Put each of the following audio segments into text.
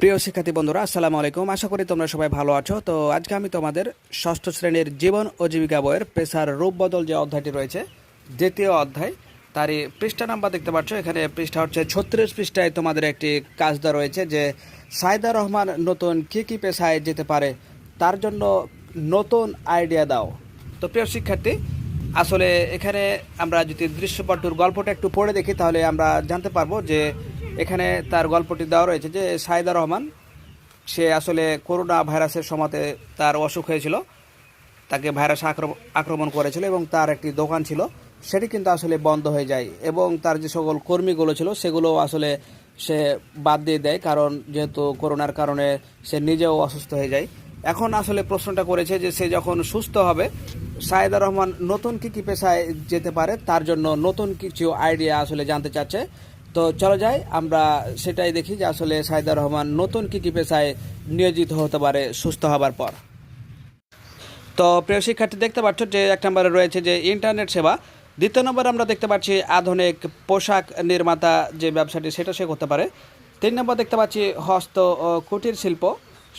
প্রিয় শিক্ষার্থী বন্ধুরা, আসসালামু আলাইকুম। আশা করি তোমরা সবাই ভালো আছো। তো আজকে আমি তোমাদের ষষ্ঠ শ্রেণির জীবন ও জীবিকা বইয়ের পেশার রূপ বদল যে অধ্যায়টি রয়েছে, দ্বিতীয় অধ্যায়, তারই পৃষ্ঠা নাম্বার দেখতে পাচ্ছ। এখানে পৃষ্ঠা হচ্ছে ছত্রিশ পৃষ্ঠায় তোমাদের একটি কাজ দেওয়া রয়েছে যে, সাইদা রহমান নতুন কী কী পেশায় যেতে পারে, তার জন্য নতুন আইডিয়া দাও। তো প্রিয় শিক্ষার্থী, আসলে এখানে আমরা যদি দৃশ্যপটুর গল্পটা একটু পড়ে দেখি, তাহলে আমরা জানতে পারব যে এখানে তার গল্পটি দেওয়া রয়েছে যে সাইদা রহমান, সে আসলে করোনা ভাইরাসের সময়তে তার অসুখ হয়েছিল। তাকে ভাইরাস আক্রম- আক্রমণ করেছিল এবং তার একটি দোকান ছিল। সেটি কিন্তু আসলে বন্ধ হয়ে যায় এবং তার যে সকল কর্মীগুলো ছিল, সেগুলো আসলে সে বাদ দিয়ে দেয় কারণ যেহেতু করোনার কারণে সে নিজেও অসুস্থ হয়ে যায়। এখন আসলে প্রশ্নটা করেছে যে সে যখন সুস্থ হবে, সাইদা রহমান নতুন কি কি পেশায় যেতে পারে, তার জন্য নতুন কিছু আইডিয়া আসলে জানতে চাচ্ছে। তো চলো যাই, আমরা সেটাই দেখি যে আসলে সাইদা রহমান নতুন কি কি পেশায় নিয়োজিত হতে পারে, সুস্থ হবার পর। তো প্রিয় শিক্ষার্থী, দেখতে পাচ্ছ যে এক নম্বরে রয়েছে যে ইন্টারনেট সেবা। দ্বিতীয় নম্বরে আমরা দেখতে পাচ্ছি আধুনিক পোশাক নির্মাতা যে ব্যবসাটি, সেটা সে করতে পারে। তিন নম্বর দেখতে পাচ্ছি হস্ত ও কুটির শিল্প,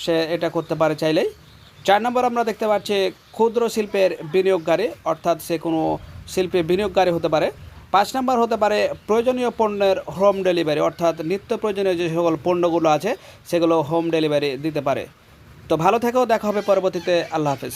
সে এটা করতে পারে চাইলেই। চার নম্বর আমরা দেখতে পাচ্ছি ক্ষুদ্র শিল্পের বিনিয়োগকারী, অর্থাৎ সে কোনো শিল্পে বিনিয়োগকারী হতে পারে। পাঁচ নম্বর হতে পারে প্রয়োজনীয় পণ্যের হোম ডেলিভারি অর্থাৎ নিত্য প্রয়োজনীয় যে সকল পণ্যগুলো আছে, সেগুলো হোম ডেলিভারি দিতে পারে। তো ভালো থেকেও দেখা হবে পরবর্তীতে, আল্লাহ হাফেজ।